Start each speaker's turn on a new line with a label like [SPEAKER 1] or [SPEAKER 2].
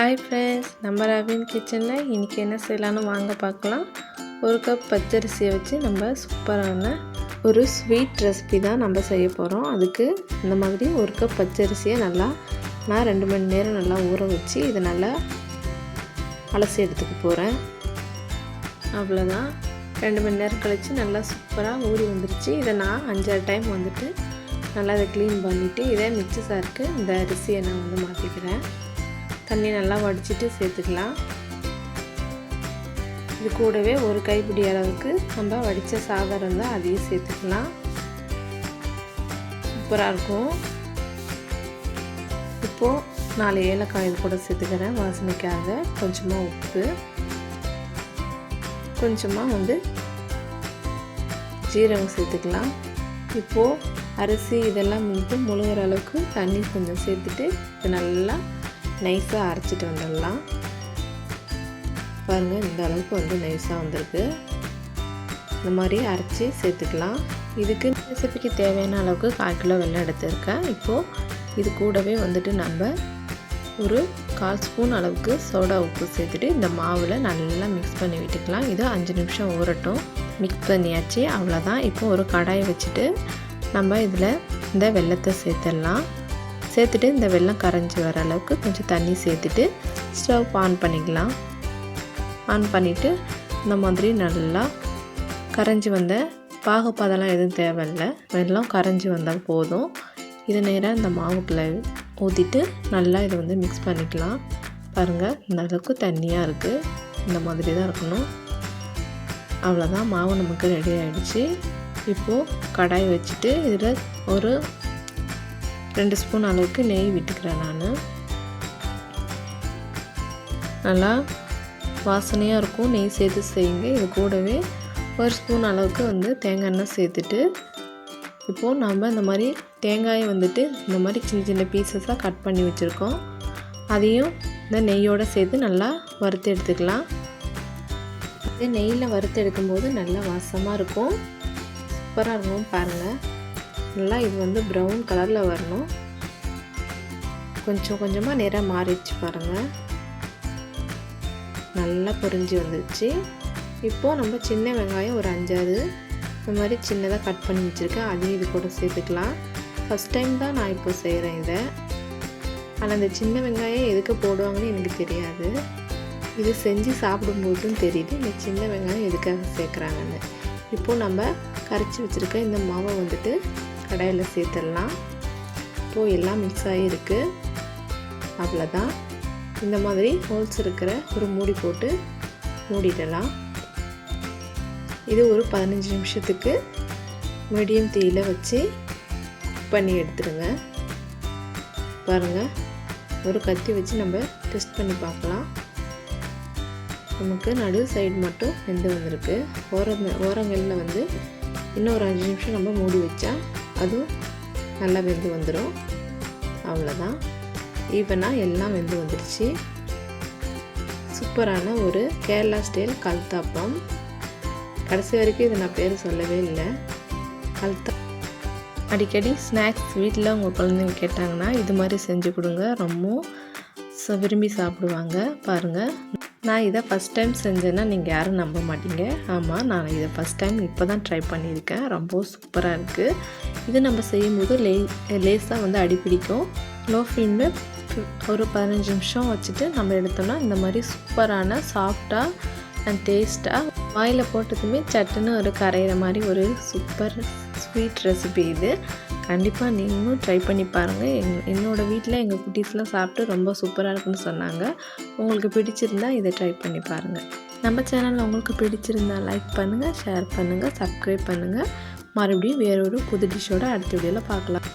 [SPEAKER 1] Hi friends நம்ம ரவின் கிச்சனில் இன்றைக்கி என்ன செய்யலான்னு வாங்க பார்க்கலாம். ஒரு கப் பச்சரிசியை வச்சு நம்ம சூப்பரான ஒரு ஸ்வீட் ரெசிபி தான் நம்ம செய்ய போகிறோம் அதுக்கு இந்த மாதிரி ஒரு கப் பச்சரிசியை நல்லா நான் ரெண்டு மணி நேரம் நல்லா ஊற வச்சு இதை நல்லா அலசி எடுத்துக்க போகிறேன் அவ்வளோதான் ரெண்டு மணி நேரம் கழித்து நல்லா சூப்பராக ஊறி வந்துருச்சு. இதை நான் அஞ்சாறு டைம் வந்துட்டு நல்லா இதை க்ளீன் பண்ணிவிட்டு இதே மிக்சி சாருக்கு இந்த அரிசியை நான் வந்து மாற்றிக்கிறேன் தண்ணி நல்லா வடிச்சிட்டு சேர்த்துக்கலாம். இது கூடவே ஒரு கைப்பிடி அளவுக்கு நம்ம வடித்த சாதம் இருந்தால் அதையும் சேர்த்துக்கலாம். சூப்பராக இருக்கும். இப்போது நாலு ஏலக்காய் இது கூட சேர்த்துக்கிறேன். வாசனைக்காக கொஞ்சமாக உப்பு. கொஞ்சமாக வந்து ஜீரகம் சேர்த்துக்கலாம். இப்போது அரிசி இதெல்லாம் வந்து முழுகிற அளவுக்கு தண்ணி கொஞ்சம் சேர்த்துட்டு இது நல்லா நைஸாக அரைச்சிட்டு வந்துடலாம். பாருங்கள் இந்த அளவுக்கு வந்து நைஸாக வந்திருக்கு. இந்த மாதிரி அரைச்சி சேர்த்துக்கலாம். இதுக்கு ரெசிபிக்கு தேவையான அளவுக்கு கால் கிலோ வெள்ளம் எடுத்திருக்கேன். இப்போது இது கூடவே வந்துட்டு நம்ம ஒரு கால் ஸ்பூன் அளவுக்கு சோடா உப்பு சேர்த்துட்டு இந்த மாவில் நல்லா மிக்ஸ் பண்ணி விட்டுக்கலாம். இது அஞ்சு நிமிஷம் ஊறட்டும். மிக்ஸ் பண்ணியாச்சு. அவ்வளோதான் இப்போ ஒரு கடாயை வச்சுட்டு நம்ம இதில் இந்த வெள்ளத்தை சேர்த்துடலாம். சேர்த்துட்டு இந்த வெள்ளம் கரைஞ்சி வர அளவுக்கு கொஞ்சம் தண்ணி சேர்த்துட்டு ஸ்டவ் ஆன் பண்ணிக்கலாம். ஆன் பண்ணிவிட்டு இந்த மாதிரி நல்லா கரைஞ்சி வந்த பாகுப்பாதெல்லாம் எதுவும் தேவையில்லை. வெள்ளம் கரைஞ்சி வந்தால் போதும். இதை நேராக இந்த மாவுக்குள்ளே ஊற்றிட்டு நல்லா இதை வந்து மிக்ஸ் பண்ணிக்கலாம். பாருங்கள் இந்த அளவுக்கு தண்ணியாக இருக்குது இந்த மாதிரி தான் இருக்கணும். அவ்வளோதான் மாவு நமக்கு ரெடி ஆகிடுச்சு இப்போது கடாய் வச்சுட்டு இதில் ஒரு ரெண்டு ஸ்பூன் அளவுக்கு நெய் விட்டுக்கிறேன் நான். நல்லா வாசனையாக இருக்கும். நெய் சேர்த்து செய்யுங்க. இது கூடவே ஒரு ஸ்பூன் அளவுக்கு வந்து தேங்காய் எண்ணெய் சேர்த்துட்டு இப்போது நம்ம இந்த மாதிரி தேங்காயை வந்துட்டு இந்த மாதிரி சின்ன சின்ன பீசஸாக கட் பண்ணி வச்சுருக்கோம். அதையும் இந்த நெய்யோடு சேர்த்து நல்லா வறுத்து எடுத்துக்கலாம். இது நெய்யில் வறுத்து எடுக்கும்போது நல்லா வாசமாக இருக்கும். சூப்பராக இருக்கும் பாருங்கள் நல்லா இது வந்து ப்ரௌன் கலரில் வரணும். கொஞ்சம் கொஞ்சமாக நிறம் மாறிடுச்சு பாருங்கள் நல்லா பொரிஞ்சு வந்துடுச்சு. இப்போது நம்ம சின்ன வெங்காயம் ஒரு அஞ்சாறு இந்த மாதிரி சின்னதாக கட் பண்ணி வச்சுருக்கேன். அதையும் இது கூட சேர்த்துக்கலாம். ஃபஸ்ட் டைம் தான் நான் இப்போ செய்கிறேன் இதை. ஆனால் அந்த சின்ன வெங்காயம் எதுக்கு போடுவாங்கன்னு எனக்கு தெரியாது. இது செஞ்சு சாப்பிடும்போதும் தெரியுது இந்த சின்ன வெங்காயம் எதுக்காக சேர்க்குறாங்கன்னு. இப்போது நம்ம கரைச்சி வச்சுருக்க இந்த மாவை வந்துட்டு கடாயில் சேர்த்துடலாம். இப்போது எல்லாம் மிக்ஸ் ஆகிருக்கு அவ்வளோதான் இந்த மாதிரி ஹோல்ஸ் இருக்கிற ஒரு மூடி போட்டு மூடிடலாம். இது ஒரு பதினஞ்சு நிமிஷத்துக்கு மீடியம் தீயில் வச்சு குக் பண்ணி எடுத்துடுங்க. பாருங்கள் ஒரு கத்தி வச்சு நம்ம டெஸ்ட் பண்ணி பார்க்கலாம். நமக்கு நடு சைடு மட்டும் வெந்து வந்திருக்கு. ஓரம் ஓரங்களில் வந்து இன்னும் ஒரு அஞ்சு நிமிஷம் நம்ம மூடி வச்சா அதுவும் நல்லா வெந்து வந்துடும் அவ்வளோதான் ஈவனாக எல்லாம் வெந்து வந்துடுச்சு சூப்பரான ஒரு கேரளா ஸ்டைல் கல்தாப்பம். கடைசி வரைக்கும் இதை நான் பேர் சொல்லவே இல்லை. கல்தா அடிக்கடி ஸ்நாக்ஸ் வீட்டில் உங்கள் குழந்தைங்க கேட்டாங்கன்னா இது மாதிரி செஞ்சு கொடுங்க. ரொம்ப விரும்பி சாப்பிடுவாங்க. பாருங்கள் நான் இதை ஃபஸ்ட் டைம் செஞ்சேன்னா நீங்கள் யாரும் நம்ப மாட்டீங்க. ஆமாம் நான் இதை ஃபஸ்ட் டைம் இப்போ தான் ட்ரை பண்ணியிருக்கேன் ரொம்ப சூப்பராக இருக்குது இது நம்ம செய்யும்போது லே லேஸாக வந்து அடிப்பிடிக்கும் லோ ஃப்ளேமில் ஒரு பதினஞ்சு நிமிஷம் வச்சுட்டு நம்ம எடுத்தோம்னா இந்த மாதிரி சூப்பரான சாஃப்டாக அண்ட் டேஸ்ட்டாக வாயில் போட்டதுமே சட்டுன்னு ஒரு கரையிற மாதிரி ஒரு சூப்பர் ஸ்வீட் ரெசிபி இது. கண்டிப்பாக நீங்களும் ட்ரை பண்ணி பாருங்கள் எங் என்னோடய வீட்டில் எங்கள் குட்டீஸ்லாம் சாப்பிட்டு ரொம்ப சூப்பராக இருக்குன்னு சொன்னாங்க. உங்களுக்கு பிடிச்சிருந்தா இதை ட்ரை பண்ணி பாருங்கள் நம்ம சேனலில் உங்களுக்கு பிடிச்சிருந்தா லைக் பண்ணுங்கள் ஷேர் பண்ணுங்கள் சப்ஸ்கிரைப் பண்ணுங்கள் மறுபடியும் வேறொரு புது டிஷ்ஷோட அடுத்த வீடியோவில் பார்க்கலாம்.